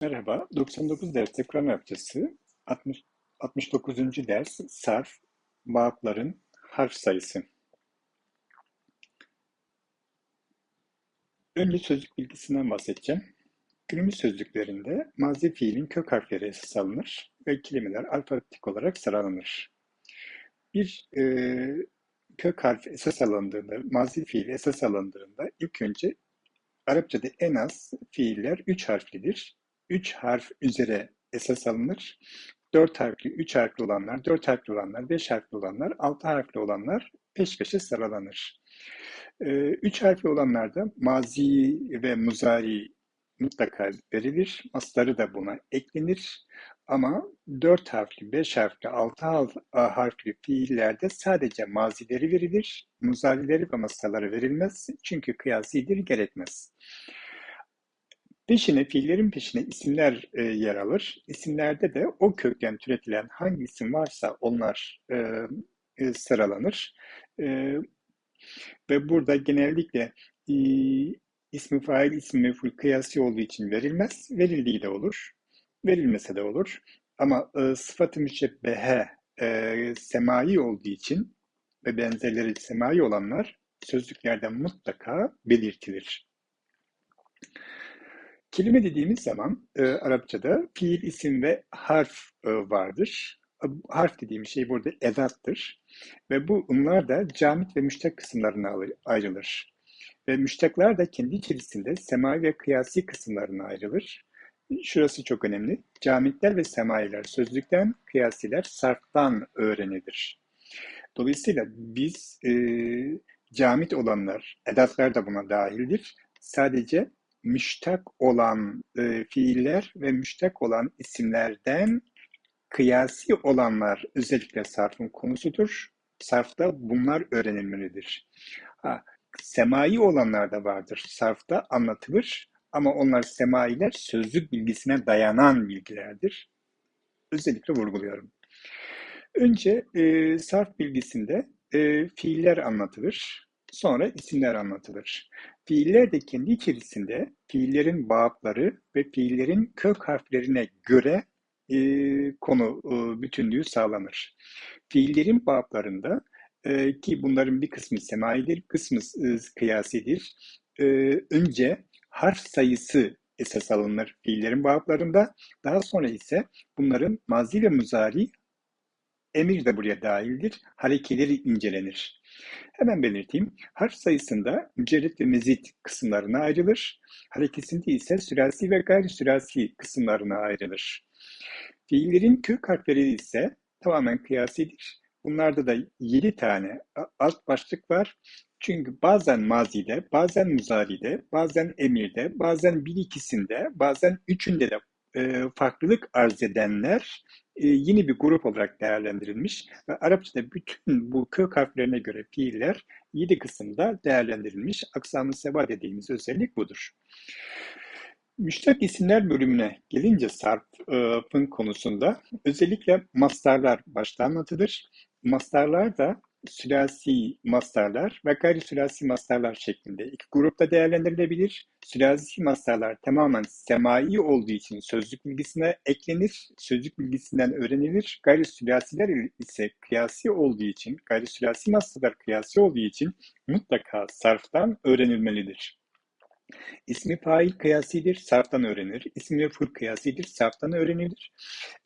Merhaba, 99 ders yapıcısı, 60, 69. ders sarf, bağıtların harf sayısı. Önce sözlük bilgisinden bahsedeceğim. Günümüz sözlüklerinde mazi fiilin kök harfleri esas alınır ve kelimeler alfabetik olarak sıralanır. Bir e, kök harf esas alındığında, mazi fiil esas alındığında ilk önce Arapçada en az fiiller üç harflidir. 3 harf üzere esas alınır. 4 harfli, 3 harfli olanlar, 4 harfli olanlar, 5 harfli olanlar, 6 harfli olanlar peş peşe sıralanır. 3 harfli olanlarda mazi ve muzari mutlaka verilir. Masları da buna eklenir. Ama 4 harfli, 5 harfli, 6 harfli fiillerde sadece mazileri verilir. Muzarileri ve masları verilmez. Çünkü kıyasidir gerekmez. Peşine, fiillerin peşine isimler e, yer alır. İsimlerde de o kökten türetilen hangi isim varsa onlar e, e, sıralanır. E, ve burada genellikle e, ismi fail, ismi meful kıyası olduğu için verilmez. Verildiği de olur. Verilmese de olur. Ama e, sıfat-ı müşebbehe e, semai olduğu için ve benzerleri semai olanlar sözlüklerde mutlaka belirtilir. Kelime dediğimiz zaman e, Arapçada fiil, isim ve harf e, vardır. Harf dediğim şey burada edattır. Ve bu bunlar da camit ve müştek kısımlarına ayrılır. Ve müştekler de kendi içerisinde semai ve kıyasi kısımlarına ayrılır. Şurası çok önemli. Camitler ve semailer sözlükten, kıyasiler sarftan öğrenilir. Dolayısıyla biz e, camit olanlar, edatlar da buna dahildir. Sadece müştak olan e, fiiller ve müştak olan isimlerden kıyasi olanlar özellikle sarfın konusudur. Sarfta bunlar öğrenilmelidir. Ha, semai olanlar da vardır. Sarfta anlatılır ama onlar semailer sözlük bilgisine dayanan bilgilerdir. Özellikle vurguluyorum. Önce e, sarf bilgisinde e, fiiller anlatılır. Sonra isimler anlatılır. Fiiller de kendi içerisinde fiillerin bağıtları ve fiillerin kök harflerine göre e, konu e, bütünlüğü sağlanır. Fiillerin bağıtlarında e, ki bunların bir kısmı semaidir, kısmı e, kıyasidir. E, önce harf sayısı esas alınır fiillerin bağıtlarında. Daha sonra ise bunların mazi ve muzari emir de buraya dahildir. Harekeleri incelenir. Hemen belirteyim. Harf sayısında mücerret ve mezit kısımlarına ayrılır. Harekesinde ise sürasi ve gayri sürasi kısımlarına ayrılır. Fiillerin kök harfleri ise tamamen kıyasidir. Bunlarda da 7 tane alt başlık var. Çünkü bazen mazide, bazen muzaride, bazen emirde, bazen bir ikisinde, bazen üçünde de e, farklılık arz edenler yeni bir grup olarak değerlendirilmiş ve Arapçada bütün bu kök harflerine göre fiiller yedi kısımda değerlendirilmiş. Aksam-ı seva dediğimiz özellik budur. Müştak isimler bölümüne gelince sarfın konusunda özellikle mastarlar başta anlatılır. Mastarlar da sülasi mastarlar ve gayri sülasi mastarlar şeklinde iki grupta değerlendirilebilir. Sülasi mastarlar tamamen semai olduğu için sözlük bilgisine eklenir, sözlük bilgisinden öğrenilir. Gayri sülasiler ise kıyasi olduğu için, gayri sülasi mastarlar kıyasi olduğu için mutlaka sarftan öğrenilmelidir. İsmi fail kıyasidir, sarftan öğrenir. İsmi meful kıyasidir, sarftan öğrenilir.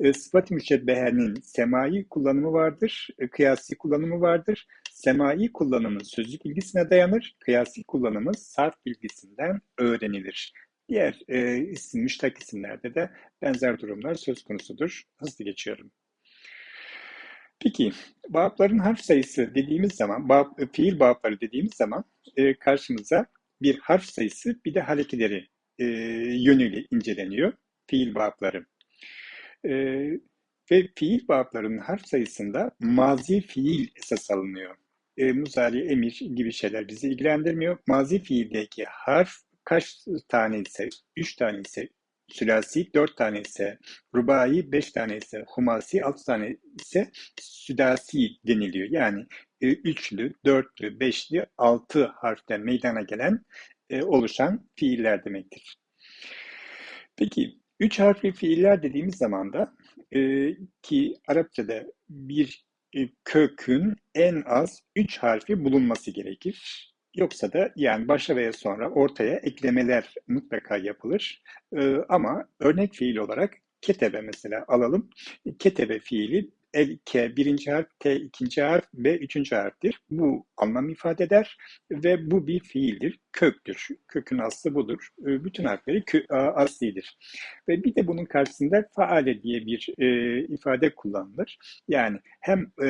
E, Sıfat-ı müşebbehenin semai kullanımı vardır, e, kıyasi kullanımı vardır. Semai kullanımı sözlük bilgisine dayanır, kıyasi kullanımı sarf bilgisinden öğrenilir. Diğer e, isim, müştak isimlerde de benzer durumlar söz konusudur. Hızlı geçiyorum. Peki, bağıpların harf sayısı dediğimiz zaman, bağ, fiil bağıpları dediğimiz zaman e, karşımıza bir harf sayısı bir de harekeleri e, yönüyle inceleniyor. Fiil bağıpları. E, ve fiil bağıplarının harf sayısında mazi fiil esas alınıyor. E, muzari, emir gibi şeyler bizi ilgilendirmiyor. Mazi fiildeki harf kaç tane ise, üç tane ise sülasi, dört tane ise rubai, beş tane ise humasi, altı tane ise südasi deniliyor. Yani e, üçlü, dörtlü, beşli, altı harften meydana gelen, e, oluşan fiiller demektir. Peki, Üç harfli fiiller dediğimiz zaman da e, ki Arapçada bir e, kökün en az üç harfi bulunması gerekir. Yoksa da yani başa veya sonra ortaya eklemeler mutlaka yapılır. E, ama örnek fiil olarak ketebe mesela alalım. Ketebe fiili el, K birinci harf, T ikinci harf, B üçüncü harftir. Bu anlam ifade eder ve bu bir fiildir, köktür. Kökün aslı budur. Ee, bütün harfleri kö, aslidir. Ve bir de bunun karşısında faale diye bir e, ifade kullanılır. Yani hem e,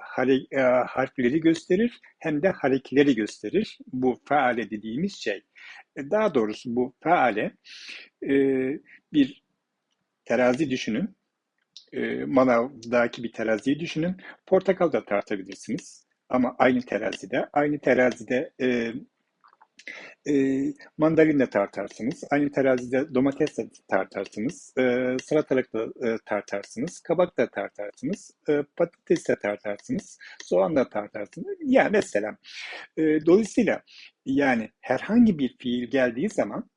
hare, e, harfleri gösterir hem de harekeleri gösterir. Bu faale dediğimiz şey. E, daha doğrusu bu faale e, bir terazi düşünün e, manavdaki bir teraziyi düşünün. Portakal da tartabilirsiniz. Ama aynı terazide, aynı terazide e, e, mandalina da tartarsınız. Aynı terazide domates de tartarsınız. E, salatalık da e, tartarsınız. Kabak da tartarsınız. E, patates de tartarsınız. Soğan da tartarsınız. Yani mesela. E, dolayısıyla yani herhangi bir fiil geldiği zaman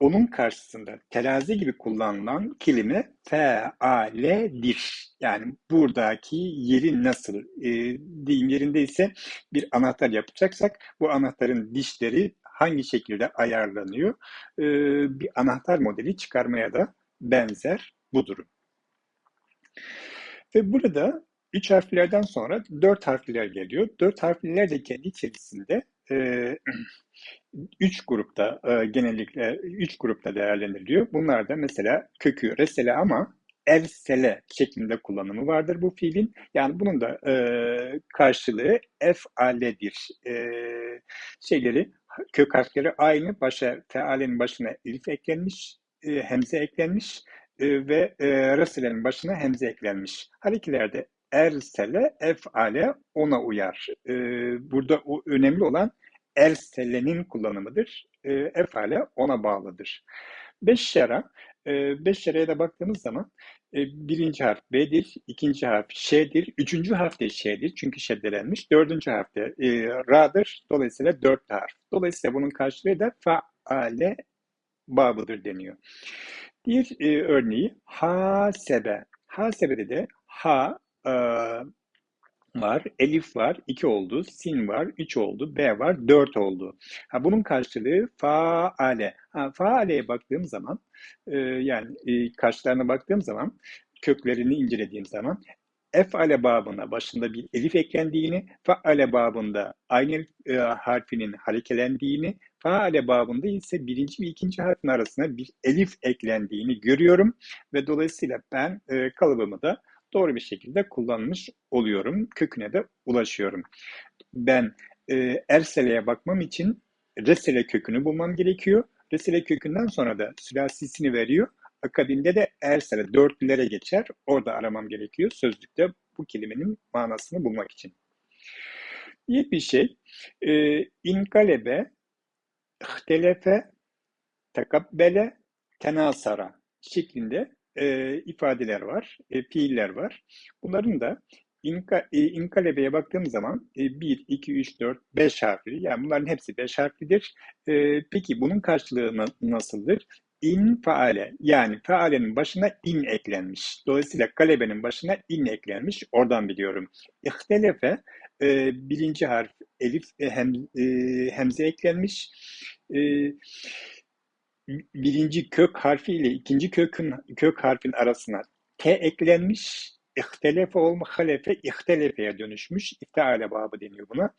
onun karşısında terazi gibi kullanılan kelime fealedir. Yani buradaki yeri nasıl e, deyim yerinde ise bir anahtar yapacaksak bu anahtarın dişleri hangi şekilde ayarlanıyor? E, bir anahtar modeli çıkarmaya da benzer bu durum. Ve burada üç harflerden sonra dört harfler geliyor. Dört harfler de kendi içerisinde e, üç grupta e, genellikle üç grupta değerlendiriliyor. Bunlar da mesela kökü resele ama ersele şeklinde kullanımı vardır bu fiilin. Yani bunun da e, karşılığı efaledir. E, şeyleri kök harfleri aynı. Başa fealenin başına elif eklenmiş, e, hemze eklenmiş e, ve e, reselenin başına hemze eklenmiş. Her ikilerde ersele, efale ona uyar. E, burada o önemli olan erselenin kullanımıdır. E, efale ona bağlıdır. Beş şera, e, beş şeraya da baktığımız zaman e, birinci harf B'dir, ikinci harf Ş'dir, üçüncü harf de Ş'dir çünkü şeddelenmiş, dördüncü harf de e, Ra'dır, dolayısıyla dört harf. Dolayısıyla bunun karşılığı da faale babıdır deniyor. Diğer e, örneği hasebe. Hasebe'de de ha e, var, elif var, 2 oldu, sin var, 3 oldu, b var, 4 oldu. Ha, bunun karşılığı faale. Ha, faale'ye baktığım zaman, e, yani e, karşılarına baktığım zaman, köklerini incelediğim zaman efale babına başında bir elif eklendiğini, faale babında aynı e, harfinin harekelendiğini, faale babında ise birinci ve ikinci harfin arasına bir elif eklendiğini görüyorum ve dolayısıyla ben e, kalıbımı da doğru bir şekilde kullanmış oluyorum. Köküne de ulaşıyorum. Ben e, Ersele'ye bakmam için Resele kökünü bulmam gerekiyor. Resele kökünden sonra da sülasisini veriyor. Akabinde de Ersele dörtlülere geçer. Orada aramam gerekiyor sözlükte bu kelimenin manasını bulmak için. İyi bir şey. E, inkalebe, ihtelefe, tekabbele, tenasara şeklinde e, ifadeler var, e, fiiller var. Bunların da İnka, e, İnkalebe'ye baktığım zaman e, 1, 2, 3, 4, 5 harfli. Yani bunların hepsi 5 harflidir. E, peki bunun karşılığı na, nasıldır? İn faale yani faalenin başına in eklenmiş. Dolayısıyla kalebenin başına in eklenmiş. Oradan biliyorum. İhtelefe e, birinci harf elif e, hem, e, hemze eklenmiş. E, birinci kök harfi ile ikinci kökün kök harfin arasına t eklenmiş. İhtelefe olma halefe ihtelefeye dönüşmüş. İfteale babı deniyor buna.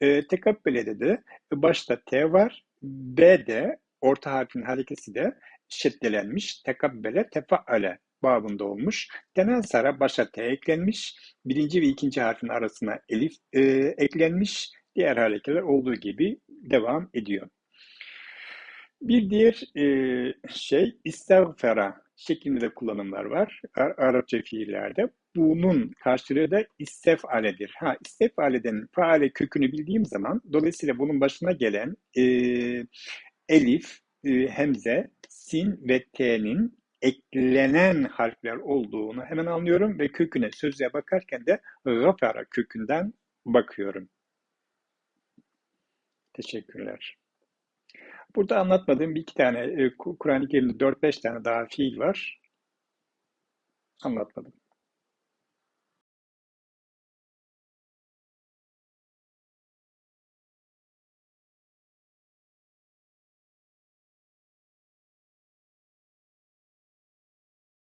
E, tekabbele'de de başta t var. B de orta harfin harekesi de şiddelenmiş. Tekabbele tefaale babında olmuş. Tenasara başa t eklenmiş. Birinci ve ikinci harfin arasına elif e, eklenmiş. Diğer harekeler olduğu gibi devam ediyor. Bir diğer e, şey istagfara şeklinde de kullanımlar var Ar Arapça fiillerde. Bunun karşılığı da istefaledir. Ha istefaleden faale kökünü bildiğim zaman dolayısıyla bunun başına gelen e, elif, e, hemze, sin ve t'nin eklenen harfler olduğunu hemen anlıyorum ve köküne sözlüğe bakarken de gafara kökünden bakıyorum. Teşekkürler. Burada anlatmadığım bir iki tane, e, Kur'an-ı Kerim'de 4-5 tane daha fiil var. Anlatmadım.